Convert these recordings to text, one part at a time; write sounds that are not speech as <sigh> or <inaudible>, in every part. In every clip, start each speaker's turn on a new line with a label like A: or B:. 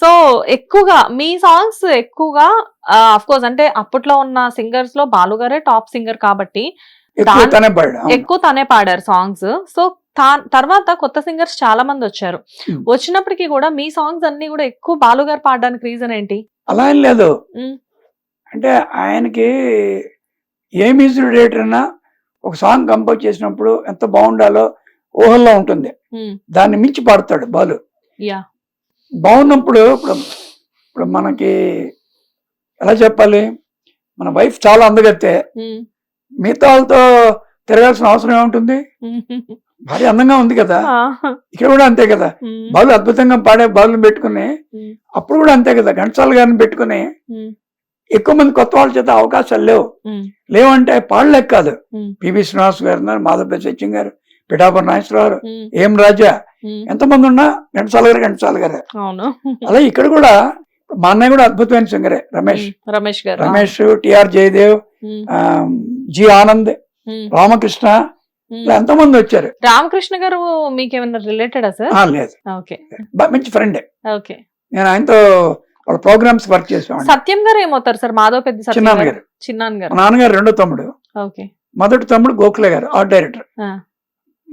A: So ఎక్కువగా మీ songs ఎక్కువగా అఫ్ కోర్స్ అంటే అప్పట్లో ఉన్న సింగర్స్లో బాలు గారే టాప్ సింగర్ కాబట్టి
B: ఎక్కువ తనే
A: పాడారు సాంగ్స్. సో తర్వాత కొత్త సింగర్స్ చాలా మంది వచ్చారు. వచ్చినప్పటికీ కూడా మీ సాంగ్స్ అన్ని కూడా ఎక్కువ బాలు గారు పాడడానికి రీజన్ ఏంటి?
B: అలా ఏం లేదు. అంటే ఆయనకి ఏ మ్యూజిక్ డైరెక్టర్ అయినా ఒక సాంగ్ కంపోజ్ చేసినప్పుడు ఎంత బాగుండాలో ఊహల్లో ఉంటుంది. దాన్ని మించి పాడతాడు బాలు.
A: యా
B: బాగున్నప్పుడు ఇప్పుడు ఇప్పుడు మనకి ఎలా చెప్పాలి? మన వైఫ్ చాలా అందగత్తే. మిగతా వాళ్ళతో తిరగాల్సిన అవసరం ఏముంటుంది? <laughs>
A: ఉమ్,
B: భారీ అందంగా ఉంది కదా. ఇక్కడ కూడా అంతే కదా. బాలు అద్భుతంగా పాడే బాలుని పెట్టుకుని అప్పుడు కూడా అంతే కదా. ఘంటసాల గారిని పెట్టుకుని ఎక్కువ మంది కొత్త వాళ్ళ చేత అవకాశాలు లేవు. లేవంటే పాడలేక కాదు. పివి శ్రీనివాస్ గారు మాధవపల్లి సత్యం గారు. పిఠాపురం నాగేశ్వరరావు ఏం రాజా?
A: ఉమ్,
B: ఎంతమంది ఉన్నా ఘంటసాల గారు ఘంటసాల గారు. అలా ఇక్కడ కూడా మా అన్నయ్య కూడా అద్భుతమైన సింగరే రమేష్.
A: రమేష్ గారు.
B: Ramesh T R Jayadev G Anand Ramakrishna. ఇలా ఎంతమంది వచ్చారు?
A: రామకృష్ణ గారు మీకేమన్నా రిలేటెడా సార్?
B: లేదు.
A: ఓకే.
B: మంచి ఫ్రెండే
A: ఓకే.
B: నేను ఆయనతో వాళ్ళ ప్రోగ్రామ్స్ వర్క్ చేసేవాడిని.
A: సత్యం గారు ఏమవుతారు సార్? మాధవ్ పెద్ద
B: చిన్నాన్న
A: గారు.
B: గారు. నాన్నగారు రెండో తమ్ముడు.
A: ఓకే.
B: మొదటి తమ్ముడు గోఖలే గారు ఆర్ట్ డైరెక్టర్.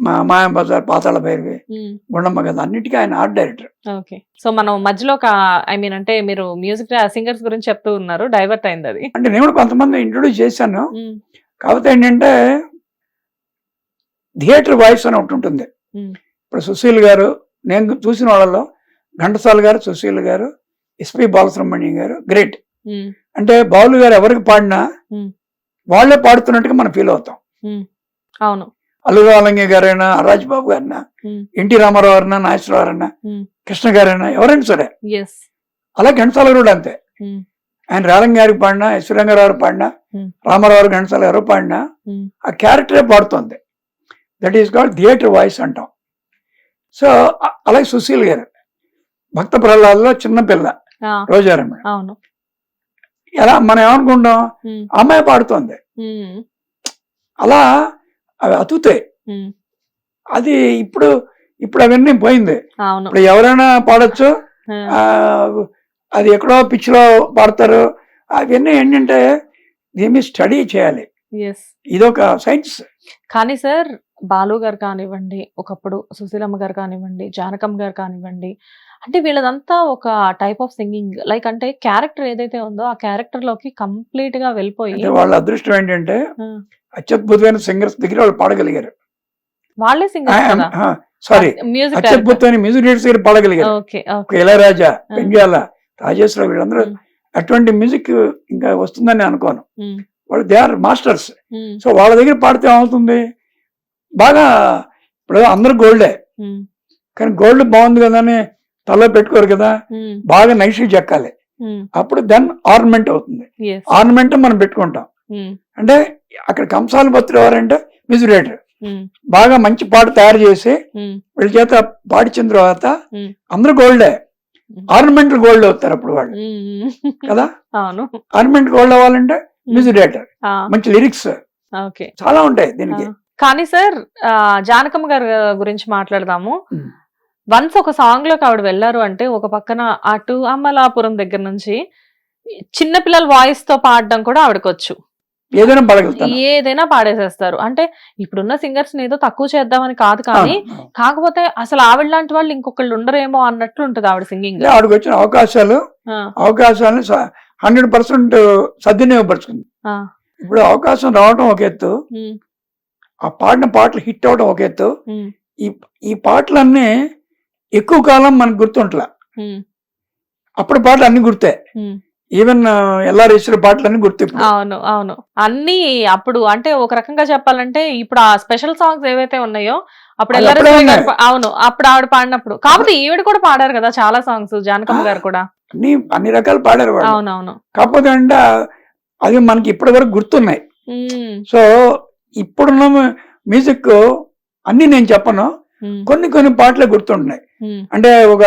B: మా మాయం బజార్ పాతాళ భైరవి గుండమ్మ కదా అన్నిటికీ ఆయన ఆర్ట్ డైరెక్టర్.
A: ఓకే. సో మనం మధ్యలో ఒక ఐ మీన్ అంటే మీరు మ్యూజిక్ సింగర్స్ గురించి చెప్తూ ఉన్నారు డైవర్ట్ అయింది అది.
B: అంటే నేను కొంతమంది ఇంట్రొడ్యూస్ చేశాను. కాకపోతే ఏంటంటే థియేటర్ వాయిస్ అని ఒకటి ఉంటుంది. ఇప్పుడు సుశీల్ గారు నేను చూసిన వాళ్ళలో ఘంటసాల గారు సుశీల్ గారు ఎస్పి బాలసుబ్రహ్మణ్యం గారు గ్రేట్. అంటే బాలు గారు ఎవరికి పాడినా. వాళ్ళే పాడుతున్నట్టుగా మనం ఫీల్ అవుతాం.
A: అవును.
B: అల్లు రామలింగ గారైనా రాజ్బాబు గారైనా ఎన్టీ రామారావు గారైనా నాగేశ్వరరావు గారైనా. కృష్ణ గారైనా ఎవరైనా సరే. అలా ఘంటసాల గారు అంతే. ఆయన రాలంగ గారికి పాడినా యశ్వరంగారావు గారు పాడినా. రామారావు గారు ఘంటసాల ఎవరో పాడినా ఆ క్యారెక్టరే పాడుతుంది. That is called theatre voice అంటాం. సో అలాగే సుశీల్ గారు భక్త ప్రహ్లాద్లో చిన్న పిల్ల రోజారమ్మ. ఎలా మనం ఏమనుకుంటాం? అమ్మాయి పాడుతోంది. అలా అవి అతుతాయి
A: ఉమ్,
B: అది ఇప్పుడు ఇప్పుడు అవన్నీ పోయింది. ఇప్పుడు ఎవరైనా పాడొచ్చు అది ఎక్కడో పిచ్చిలో పాడతారు. అవన్నీ ఏంటంటే దీన్ని స్టడీ చేయాలి. ఇదొక సైన్స్.
A: కానీ సార్ బాలు గారు కానివ్వండి ఒకప్పుడు సుశీలమ్మ గారు కానివ్వండి జానకమ్మ గారు కానివ్వండి అంటే వీళ్ళదంతా ఒక టైప్ ఆఫ్ సింగింగ్ లైక్ అంటే క్యారెక్టర్ ఏదైతే ఉందో ఆ క్యారెక్టర్లోకి కంప్లీట్గా వెళ్ళిపోయి
B: వాళ్ళ అదృష్టం ఏంటంటే అత్యద్భుతమైన సింగర్స్ దగ్గర వాళ్ళు పాడగలిగారు.
A: వాళ్ళే సింగర్
B: సారీ
A: మ్యూజిక్
B: అత్యద్భుతమైన మ్యూజిక్ డైరెక్టర్స్ దగ్గర పాడగలిగారు. ఇళయరాజా పెండ్యాల రాజేశ్వరరావు వీళ్ళందరూ. అటువంటి మ్యూజిక్ ఇంకా వస్తుందని అనుకోను. వాళ్ళు దే ఆర్ మాస్టర్స్ సో వాళ్ళ దగ్గర పాడితే ఏమవుతుంది? బాగా ఇప్పుడు అందరూ గోల్డే కానీ గోల్డ్ బాగుంది కదా అని తలలో పెట్టుకోరు కదా? బాగా నైషి చెక్కాలి. అప్పుడు దెన్ ఆర్నమెంట్ అవుతుంది. ఆర్నమెంట్ మనం పెట్టుకుంటాం. అంటే అక్కడ కంసాల భక్తులు ఎవరంటే
A: ఉమ్,
B: బాగా మంచి పాట తయారు చేసి వీళ్ళ చేత పాడించిన తర్వాత. అందరూ గోల్డే.
A: ఉమ్.
B: ఆర్నమెంటల్ గోల్డ్ అవుతారు అప్పుడు వాళ్ళు. కదా? ఆర్నమెంట్ గోల్డ్ అవ్వాలంటే
A: ఆ,
B: మంచి లిరిక్స్. చాలా ఉంటాయి దీనికి.
A: కానీ సార్ జానకమ్మ గారి గురించి మాట్లాడదాము. వన్స్ ఒక సాంగ్లోకి ఆవిడ వెళ్ళారు అంటే ఒక పక్కన అటు అమలాపురం దగ్గర నుంచి చిన్న పిల్లల వాయిస్తో పాడడం కూడా ఆవిడకి వచ్చు
B: ఏదైనా
A: ఏదైనా పాడేసేస్తారు. అంటే ఇప్పుడున్న సింగర్స్ ఏదో తక్కువ చేద్దామని కాదు కానీ కాకపోతే అసలు ఆవిడ లాంటి వాళ్ళు ఇంకొకళ్ళు ఉండరేమో అన్నట్లు ఉంటది ఆవిడ సింగింగ్
B: ఆవిడకి వచ్చిన అవకాశాలు అవకాశాలను హండ్రెడ్ పర్సెంట్ సద్వినియోగపరుచుకుంది. ఇప్పుడు అవకాశం రావడం ఒక ఎత్తు ఆ పాడిన పాటలు హిట్ అవడం ఒక ఎత్తు. ఈ ఈ పాటలన్నీ ఎక్కువ కాలం మనకు గుర్తుంటలా. అప్పుడు పాటలు అన్ని గుర్తే. ఈవెన్ ఎల్ఆర్ఎస్ల పాటలు అన్ని గుర్తు
A: అవును అవును. అన్ని అప్పుడు అంటే ఒక రకంగా చెప్పాలంటే ఇప్పుడు ఆ స్పెషల్ సాంగ్స్ ఏవైతే ఉన్నాయో అప్పుడు అవును అప్పుడు ఆవిడ పాడినప్పుడు. కాకపోతే ఈవిడ కూడా పాడారు కదా చాలా సాంగ్స్ జానకమ్మ గారు కూడా.
B: అన్ని అన్ని రకాలు పాడారు
A: అవునవును.
B: కాకపోతే అంటే అది మనకి ఇప్పటి వరకు గుర్తున్నాయి. సో ఇప్పుడున్న మ్యూజిక్ అన్ని నేను చెప్పను. కొన్ని కొన్ని పాటలే గుర్తుంటున్నాయి. అంటే ఒక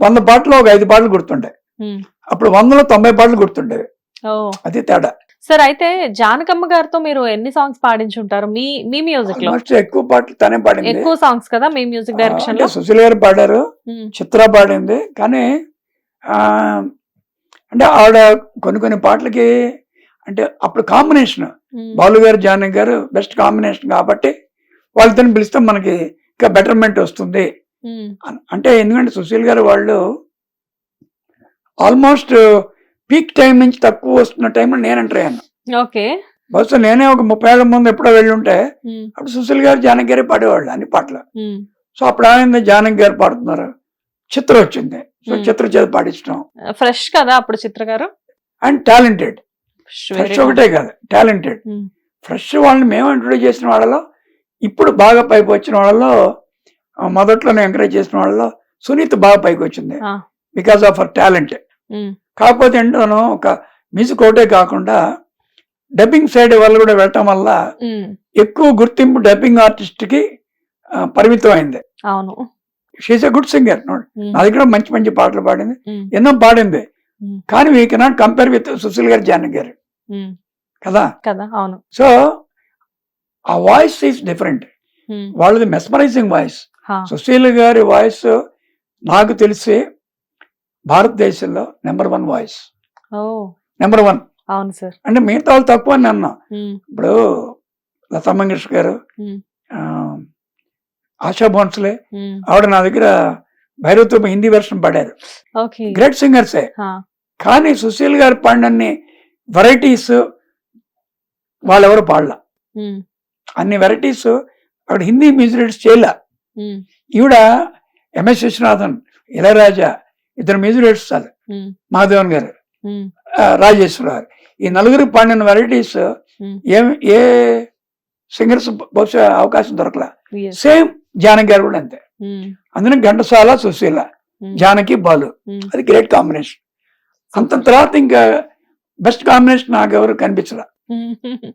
B: వంద పాటలు ఒక ఐదు పాటలు గుర్తుంటాయి. అప్పుడు వందలో తొంభై పాటలు గుర్తుండేవి. అది తేడా.
A: సార్ అయితే జానకమ్మ గారితో మీరు ఎన్ని సాంగ్స్ పాడించుంటారు? మీ మీ
B: మ్యూజిక్లో ఎక్కువ పాటలు తనే పాడింది.
A: ఎక్కువ సాంగ్స్ కదా మీ మ్యూజిక్ డైరెక్షన్లో
B: సుశీల్ గారు పాడారు. చిత్ర పాడింది. కానీ అంటే ఆవిడ కొన్ని కొన్ని పాటలకి అంటే అప్పుడు కాంబినేషన్. బాలు గారు జానకి గారు బెస్ట్ కాంబినేషన్ కాబట్టి వాళ్ళతో పిలిస్తే మనకి ఇంకా బెటర్మెంట్ వస్తుంది. అంటే ఎందుకంటే సుశీల్ గారు వాళ్ళు ఆల్మోస్ట్ పీక్ టైం నుంచి తక్కువ వస్తున్న టైంలో నేను ఎంటర్ అయ్యాను.
A: ఓకే.
B: బహుశా నేనే ఒక ముప్పై ఏళ్ళ ముందు ఎప్పుడో వెళ్ళి ఉంటే
A: ఉమ్,
B: అప్పుడు సుశీల్ గారు జానకి గారే పాడేవాళ్ళు అన్ని పాటలు.
A: ఉమ్,
B: సో అప్పుడు ఆయన జానకి గారు పాడుతున్నారు. చిత్ర వచ్చింది. So
A: Hmm.
B: చిత్ర చేత పాడించడం
A: ఫ్రెష్ కదా అప్పుడు చిత్ర గారు?
B: And talented. ఫ్రెష్. ఒకటే కాదు టాలెంటెడ్.
A: Hmm.
B: ఫ్రెష్ వాళ్ళని మేము ఇంట్రొడ్యూస్ చేసిన వాళ్ళలో ఇప్పుడు బాగా పైకి వచ్చిన వాళ్ళలో ఆ, మొదట్లో ఎంకరేజ్ చేసిన వాళ్ళలో సునీత బాగా పైకి వచ్చింది. బికాస్ ఆఫ్ అవర్ టాలెంట్ కాకపోతే ఏంటోనో ఒక మ్యూజిక్ ఒకటే కాకుండా డబ్బింగ్ సైడ్ వల్ల కూడా వెళ్ళటం వల్ల ఎక్కువ గుర్తింపు డబ్బింగ్ ఆర్టిస్ట్కి పరిమితం అయింది.
A: అవును.
B: షీఈ్ ఎ గుడ్ సింగర్ నా దగ్గర మంచి మంచి పాటలు పాడింది. ఎన్నో పాడింది. కానీ we cannot compare with Susheel గారు జానకి గారు. కదా?
A: కదా అవును.
B: సో ఆ వాయిస్ ఈస్ డిఫరెంట్ వాళ్ళది మెస్మరైజింగ్ వాయిస్ సుశీల్ గారి వాయిస్ నాకు తెలిసి భారతదేశంలో number one voice. Number one.
A: అవును సార్.
B: అంటే మిగతా వాళ్ళు తక్కువ అని అన్నా. ఇప్పుడు లతా మంగేష్కర్ గారు ఆశా భోన్స్లే ఆవిడ నా దగ్గర భైరవతో హిందీ వెర్షన్ పాడారు. గ్రేట్ సింగర్సే కానీ సుశీల్ గారు పాడినన్ని వెరైటీస్ వాళ్ళెవరు పాడలా. అన్ని వెరైటీస్ అక్కడ హిందీ మ్యూజిక్ చేయలే. ఈవిడ ఎంఎస్ విశ్వనాథన్ ఇళయరాజా ఇద్దరు చాలు
A: ఉమ్,
B: మాధవన్ గారు
A: ఉమ్,
B: ఆ, రాజేశ్వర గారు. ఈ నలుగురు పాడిన వెరైటీస్ ఏం ఏ సింగర్స్ బహుశా అవకాశం దొరకలా. సేమ్ జానకి గారు కూడా అంతే. అందులో ఘంటసాల సుశీల జానకి బాలు. అది గ్రేట్ కాంబినేషన్ అంత తర్వాత ఇంకా బెస్ట్ కాంబినేషన్ నాకు ఎవరు కనిపించలే.
A: ఉమ్, <laughs>